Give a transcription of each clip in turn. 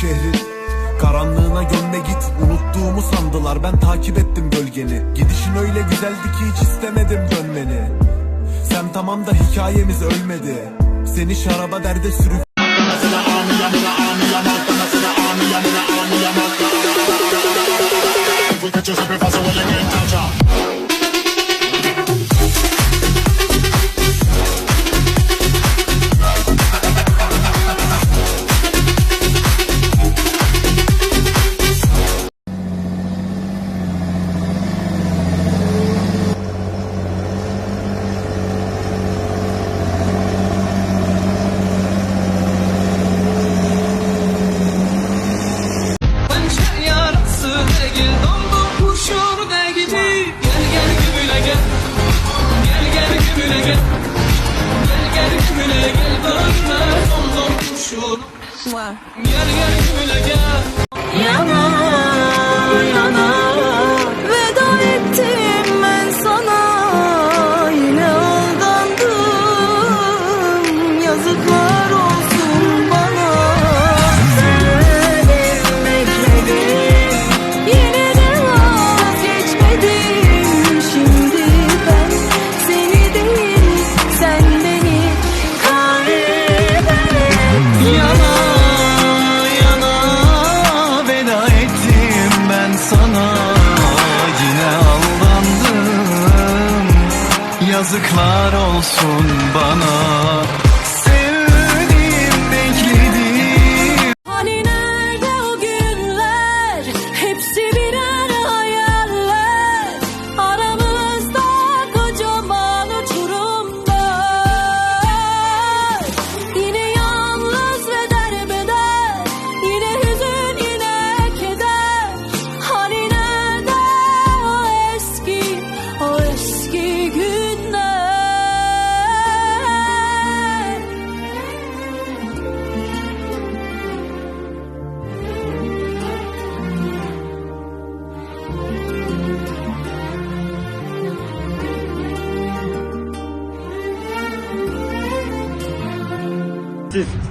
şehrin Karanlığına gömme git unuttuğumu sandılar. Ben takip ettim gölgeni. Gidişin öyle güzeldi ki hiç istemedim dönmeni. Sen tamam da hikayemiz ölmedi. Seni şaraba derde sürük Hançer gümüle gel Yana yana Yazıklar olsun bana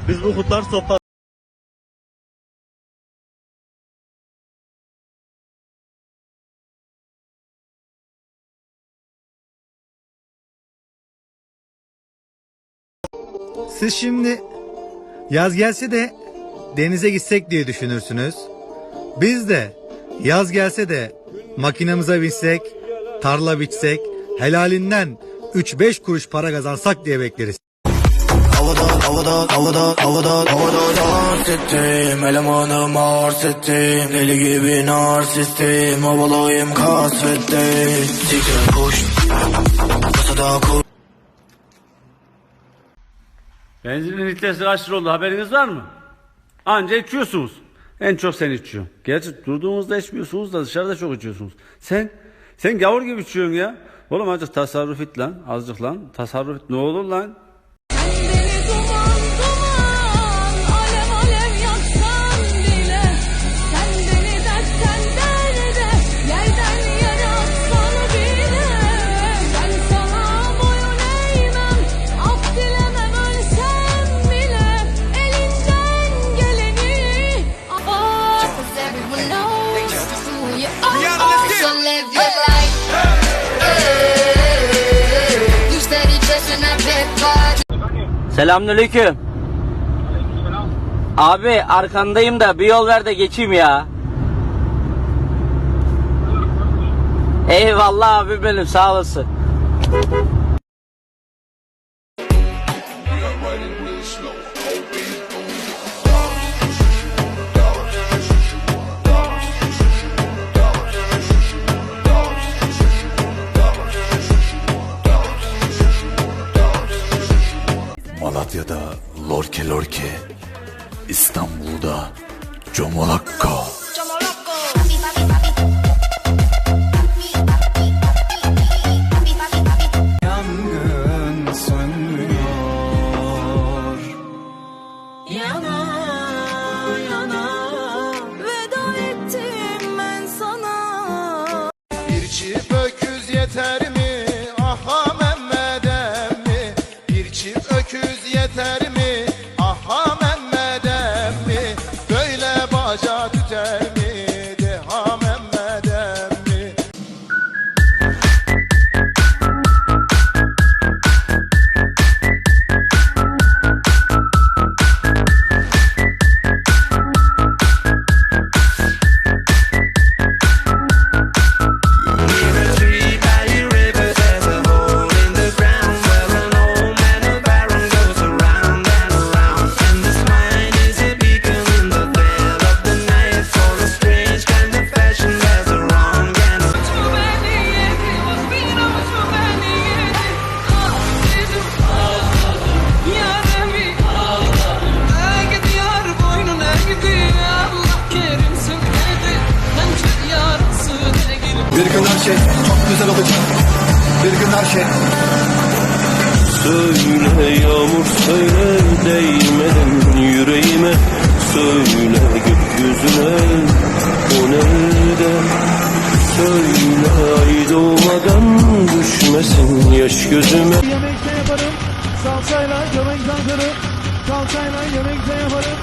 Biz bu kutlar sofra Siz şimdi yaz gelse de denize gitsek diye düşünürsünüz. Biz de yaz gelse de makinamıza binsek, tarla biçsek, helalinden 3-5 kuruş para kazansak diye bekleriz. Havadan havadan havadan havadan dans Elemanım arz Deli gibi narsistim Havalayım kasvettim Siktir kuş Kasada kuş Benzinin litresi kaç lira oldu haberiniz var mı? Anca içiyorsunuz. En çok sen içiyorsun. Gerçi durduğunuzda içmiyorsunuz da dışarıda çok içiyorsunuz. Sen, sen gavur gibi içiyorsun ya. Oğlum azıcık tasarruf et lan. Azıcık lan. Tasarruf et. Ne olur lan? Come on, come on. Selamünaleyküm. Abi arkandayım da bir yol ver de geçeyim ya. Eyvallah abi benim sağ olasın. Malatya'da lorke lorke İstanbul'da comolakka gün her şey çok güzel olacak. Bir gün her şey. Söyle yağmur söyle değmeden yüreğime. Söyle gökyüzüne o nerede? Söyle ay doğmadan düşmesin yaş gözüme. Yemekte yaparım salçayla göbekten kırıp Kalçayla yemekte yaparım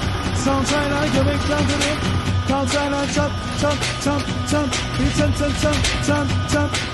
salçayla göbekten kırıp Kalçayla çat çat çat çat Bir çat çat çat çat çat